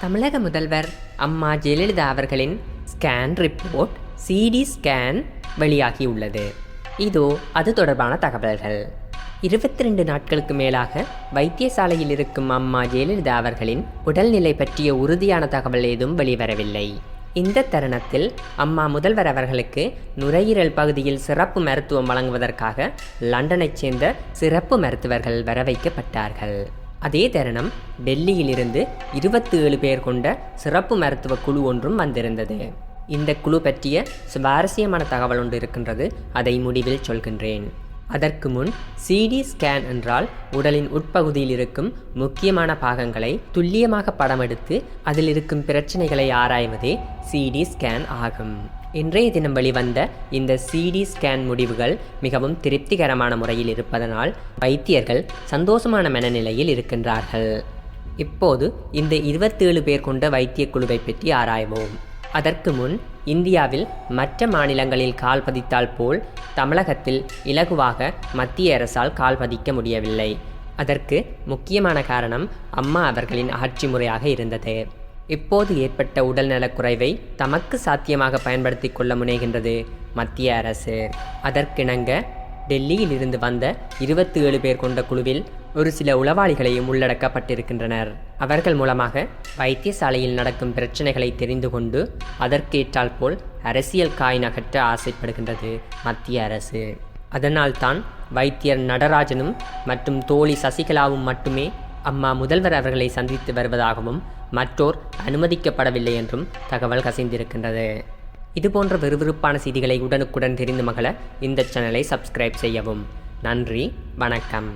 தமிழக முதல்வர் அம்மா ஜெயலலிதா அவர்களின் ஸ்கேன் ரிப்போர்ட் சிடி ஸ்கேன் வெளியாகியுள்ளது. இதோ அது தொடர்பான தகவல்கள். இருபத்தி ரெண்டு நாட்களுக்கு மேலாக வைத்தியசாலையில் இருக்கும் அம்மா ஜெயலலிதா அவர்களின் உடல்நிலை பற்றிய உறுதியான தகவல் ஏதும் வெளிவரவில்லை. இந்த தருணத்தில் அம்மா முதல்வர் அவர்களுக்கு நுரையீரல் பகுதியில் சிறப்பு மருத்துவம் வழங்குவதற்காக லண்டனைச் சேர்ந்த சிறப்பு மருத்துவர்கள் வர வைக்கப்பட்டார்கள் அதே தருணம் டெல்லியிலிருந்து இருபத்தி ஏழு பேர் கொண்ட சிறப்பு மருத்துவ குழு ஒன்றும் வந்திருந்தது. இந்த குழு பற்றிய சுவாரஸ்யமான தகவல் ஒன்று இருக்கின்றது. அதை முடிவில் சொல்கின்றேன். அதற்கு முன் சிடி ஸ்கேன் என்றால் உடலின் உட்பகுதியில் இருக்கும் முக்கியமான பாகங்களை துல்லியமாக படமெடுத்து அதில் இருக்கும் பிரச்சனைகளை ஆராய்வதே சிடி ஸ்கேன் ஆகும். இன்றைய தினம் வெளிவந்த இந்த சிடி ஸ்கேன் முடிவுகள் மிகவும் திருப்திகரமான முறையில் இருப்பதனால் வைத்தியர்கள் சந்தோஷமான மனநிலையில் இருக்கின்றார்கள். இப்போது இந்த இருபத்தேழு பேர் கொண்ட வைத்திய குழுவை பற்றி ஆராய்வோம். அதற்கு முன் இந்தியாவில் மற்ற மாநிலங்களில் கால் பதித்தால் போல் தமிழகத்தில் இலகுவாக மத்திய அரசால் கால் பதிக்க முடியவில்லை. அதற்கு முக்கியமான காரணம் அம்மா அவர்களின் ஆட்சி முறையாக இருந்தது. இப்போது ஏற்பட்ட உடல்நலக் குறைவை தமக்கு சாத்தியமாக பயன்படுத்தி கொள்ள முனைகின்றது மத்திய அரசு. அதற்கிணங்க டெல்லியில் இருந்து வந்த இருபத்தி ஏழு பேர் கொண்ட குழுவில் ஒரு சில உளவாளிகளையும் உள்ளடக்கப்பட்டிருக்கின்றனர். அவர்கள் மூலமாக வைத்தியசாலையில் நடக்கும் பிரச்சனைகளை தெரிந்து கொண்டு அதற்கேற்றால் போல் அரசியல் காய் நகற்ற ஆசைப்படுகின்றது மத்திய அரசு. அதனால்தான் வைத்தியர் நடராஜனும் மற்றும் தோழி சசிகலாவும் மட்டுமே அம்மா முதல்வர் அவர்களை சந்தித்து வருவதாகவும் மற்றோர் அனுமதிக்கப்படவில்லை என்றும் தகவல் கசிந்திருக்கின்றது. இதுபோன்ற விறுவிறுப்பான செய்திகளை உடனுக்குடன் தெரிந்து மகள இந்த சேனலை சப்ஸ்கிரைப் செய்யவும். நன்றி வணக்கம்.